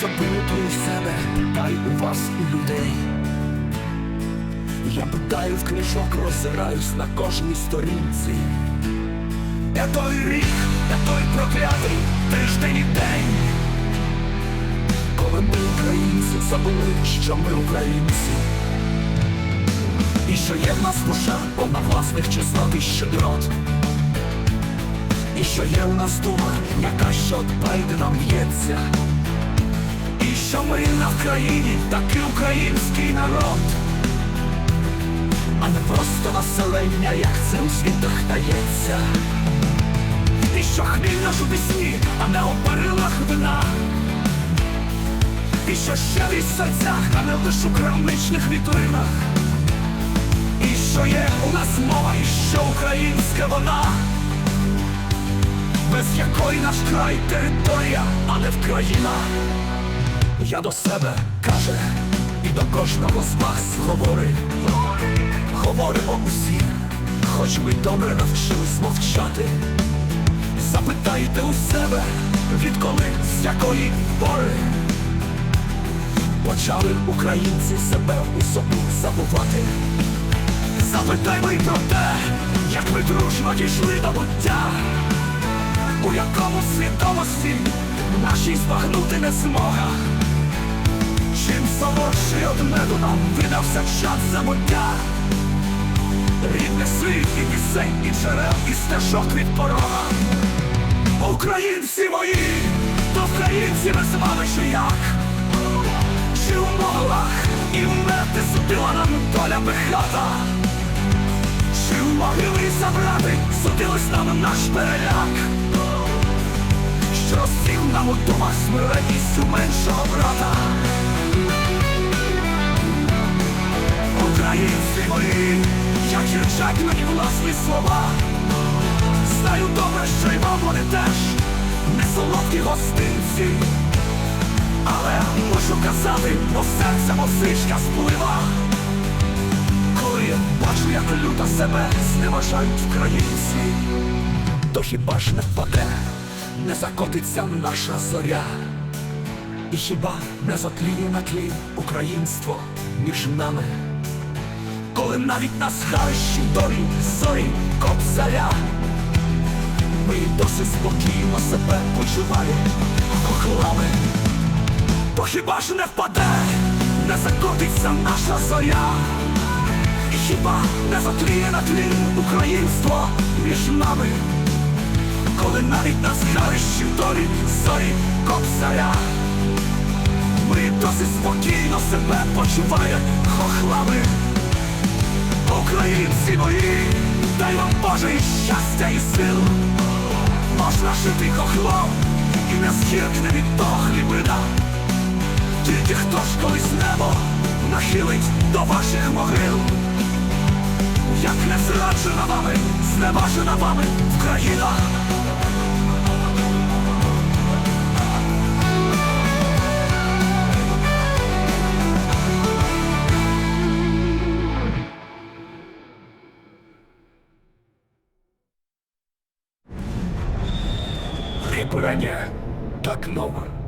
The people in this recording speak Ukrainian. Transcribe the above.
запитую себе, та й у вас у людей. Я питаю в книжок, роззираюсь на кожній сторінці. Де той рік, де той проклятий тиждень і день. Коли ми українці забули, що ми українці. І що є в нас душа, повна власних чеснот і щедрот. І що є в нас дума, яка що дбайде нам б'ється. І що ми на Вкраїні такий український народ, а не просто населення, як це у світах тається. І що хміль наш у пісні, а не у перилах вина. І що щирість в серцях, а не лише у крамничних вітринах. І що є у нас мова, і що українська вона, без якої наш край територія, а не Вкраїна. Я до себе каже, і до кожного з вас говорить. Говоримо усі, хоч ми добре навчились мовчати. Запитайте у себе, відколи, з якої пори почали українці себе у собі забувати. Запитаймо й про те, як ми дружно дійшли до буття, у якому свідомості нашій збагнути не змога. Чим солодший од меду нам видався час забуття, рідне слів і пісень, і джерел, і стежок від порога. Українці мої, то українці ми з вами чи як? Чи у моглах і вмерти судила нам доля пихата? Чи в могили забрати судилось нам наш переляк? Що розсів нам у думах смиренністю меншого брата? Як мені власні слова. Знаю добре, що й вам вони теж не солодкі гостинці. Але можу казати, бо серце мосичка сплива Коли я бачу, як люто себе зневажають українці То хіба ж не впаде, не закотиться наша зоря? І хіба не затліє на тлі українство між нами коли навіть на схарищі долі зорі кобзаря. Ми досить спокійно себе почуваємо хохлами То хіба ж не впаде, не закотиться наша зоря? Хіба не затліє на тлі українство між нами? Коли навіть на схарищі долі зорі кобзаря. Ми досить спокійно себе почуваємо хохлами Українці мої, дай вам Боже і щастя і сил. Можна жити хохлом і не згіркне від того хлібина. Тільки хто ж колись небо нахилить до ваших могил? Як не зраджена вами, зневажена вами Україна Прибирання так нове.